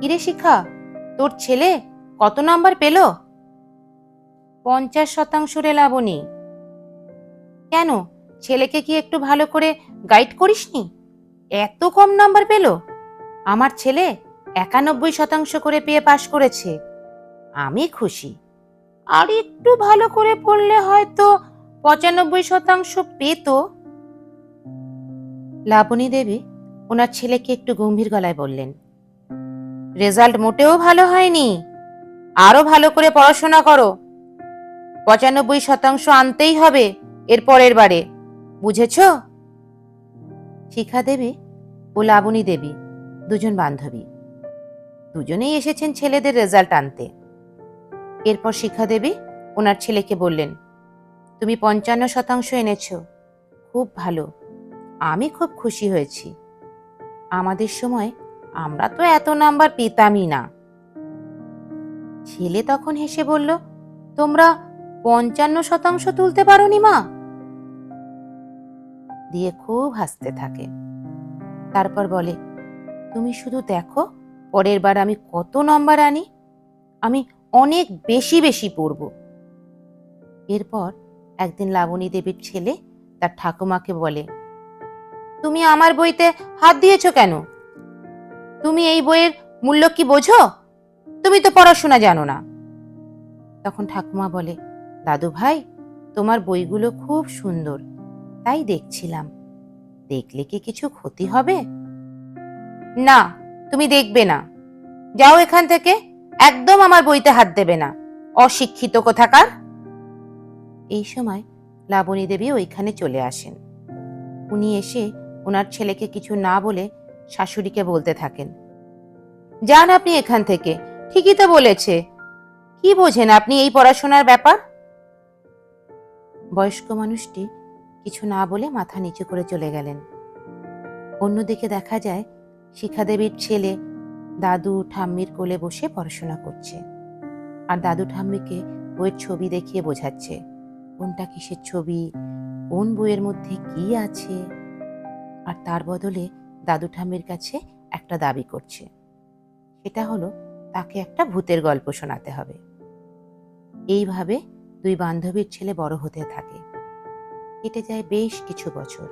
কিরে শিখা, তোর ছেলে কত নাম্বার পেল? পঞ্চাশ শতাংশ রে লাবণী। কেন? ছেলেকে কি একটু ভালো করে গাইড করিসনি? এত কম নাম্বার পেল? আমার ছেলে একানব্বই শতাংশ করে পেয়ে পাশ করেছে। আমি খুশি। আর একটু ভালো করে পড়লে হয়তো পঁচানব্বই শতাংশ পেত। লাবণী দেবী, ওনার ছেলেকে একটু গম্ভীর গলায় বললেন রেজাল্ট মোটেও ভালো হয়নি। আরও ভালো করে পড়াশোনা করো। পঁচানব্বই শতাংশ আনতেই হবে এর পরের বারে। বুঝেছ? শিখা দেবী ও লাবণী দেবী দুজন বান্ধবী। দুজনেই এসেছেন ছেলেদের রেজাল্ট আনতে। এরপর শিখা দেবী ওনার ছেলেকে বললেন, তুমি পঞ্চান্ন শতাংশ এনেছ। খুব ভালো। আমি খুব খুশি হয়েছি। আমাদের সময় আমরা তো এত নাম্বার পেতামই না। ছেলে তখন হেসে বলল, তোমরা পঞ্চান্ন শতাংশ তুলতে পারোনি মা? দিয়ে খুব হাসতে থাকে। তারপর বলে, তুমি শুধু দেখো, পরের বার আমি কত নম্বর আনি? আমি অনেক বেশি বেশি পড়ব। এরপর একদিন লাবণী দেবীর ছেলে তার ঠাকুমাকে বলে, তুমি আমার বইতে হাত দিয়েছ কেন? তুমি এই বইয়ের মূল্য কি বোঝো? তুমি তো পড়াশোনা জানো না। তখন ঠাকুমা বলে, দাদু ভাই, তোমার বইগুলো খুব সুন্দর, তাই দেখছিলাম। দেখলে কি কিছু ক্ষতি হবে? না, তুমি দেখবে না। যাও এখান থেকে, একদম আমার বইতে হাত দেবে না। অশিক্ষিত কোথাকার? এই সময় লাবণী দেবী ওইখানে চলে আসেন। উনি এসে ওনার ছেলেকে কিছু না বলে শাশুড়িকে বলতে থাকেন। যান আপনি এখান থেকে। ঠিকই তো বলেছে। কি বোঝেন আপনি এই পড়াশোনার ব্যাপার? বয়স্ক মানুষটি কিছু না বলে মাথা নিচু করে চলে গেলেন। অন্যদিকে দেখা যায়, শিখাদেবীর ছেলে দাদু ঠাম্মির কোলে বসে পড়াশোনা করছে। আর দাদু ঠাম্মিকে বইয়ের ছবি দেখিয়ে বোঝাচ্ছে। কোনটা কিসের ছবি? কোন বইয়ের মধ্যে কি আছে? আর তার বদলে দাদু ঠাম্মির কাছে একটা দাবি করছে। সেটা হলো, তাকে একটা ভূতের গল্প শোনাতে হবে। এইভাবে দুই বান্ধবীর ছেলে বড় হতে থাকে। কেটে যায় বেশ কিছু বছর।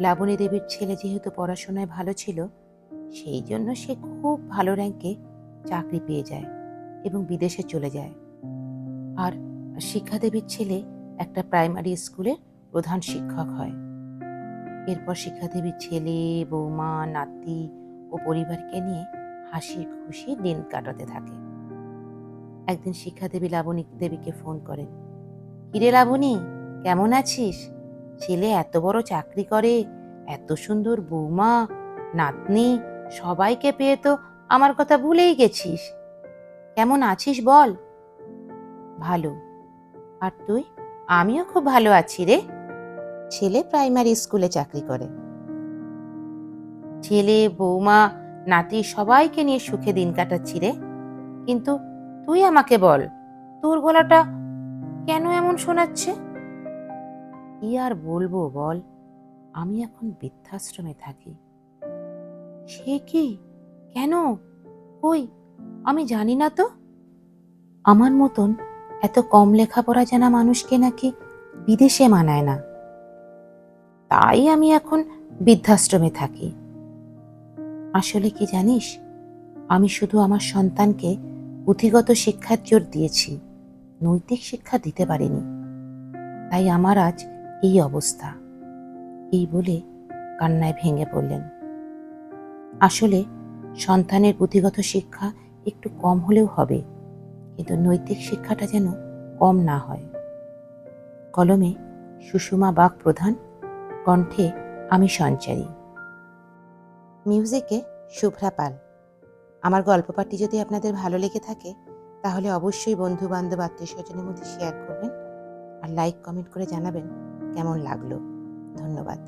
লাবণী দেবীর ছেলে যেহেতু পড়াশোনায় ভালো ছিল, সেই জন্য সে খুব ভালো র্যাঙ্কে চাকরি পেয়ে যায় এবং বিদেশে চলে যায়। আর শিক্ষাদেবীর ছেলে একটা প্রাইমারি স্কুলের প্রধান শিক্ষক হয়। এরপর শিক্ষা দেবীর ছেলে, বৌমা, নাতি ও পরিবারকে নিয়ে হাসি খুশি দিন কাটাতে থাকে। একদিন শিক্ষাদেবী লাবণী দেবীকে ফোন করেন, কিরে লাবণী, কেমন আছিস? ছেলে এত বড় চাকরি করে, এত সুন্দর বৌমা, নাতনি, সবাইকে পেয়ে তো আমার কথা ভুলেই গেছিস। কেমন আছিস বল? ভালো। আর তুই? আমিও খুব ভালো আছি রে। ছেলে প্রাইমারি স্কুলে চাকরি করে। ছেলে, বৌমা, নাতি সবাইকে নিয়ে সুখে দিন কাটাচ্ছি রে। কিন্তু তুই আমাকে বল, তোর গলাটা কেন এমন শোনাচ্ছে? কি আর বলব বল, আমি এখন বৃদ্ধাশ্রমে থাকি। সে কি? কেন? কই? আমি জানি না তো। আমার মতন এত কম লেখাপড়া জানা মানুষকে নাকি বিদেশে মানায় না। তাই আমি এখন বৃদ্ধাশ্রমে থাকি। আসলে কি জানিস, আমি শুধু আমার সন্তানকে পুঁথিগত শিক্ষার জোর দিয়েছি, নৈতিক শিক্ষা দিতে পারিনি। তাই আমার আজ এই অবস্থা। এই বলে কান্নায় ভেঙে পড়লেন। আসলে সন্তানের পুঁথিগত শিক্ষা একটু কম হলেও হবে, কিন্তু নৈতিক শিক্ষাটা যেন কম না হয়। কলমে সুষমা বাগ প্রধান কণ্ঠে আমি সঞ্চারী। মিউজিকে শুভ্রা পাল। আমার গল্প পাঠটি যদি আপনাদের ভালো লেগে থাকে, তাহলে অবশ্যই বন্ধু বান্ধব আত্মীয় স্বজনের মধ্যে শেয়ার করবেন আর লাইক কমেন্ট করে জানাবেন কেমন লাগল। ধন্যবাদ।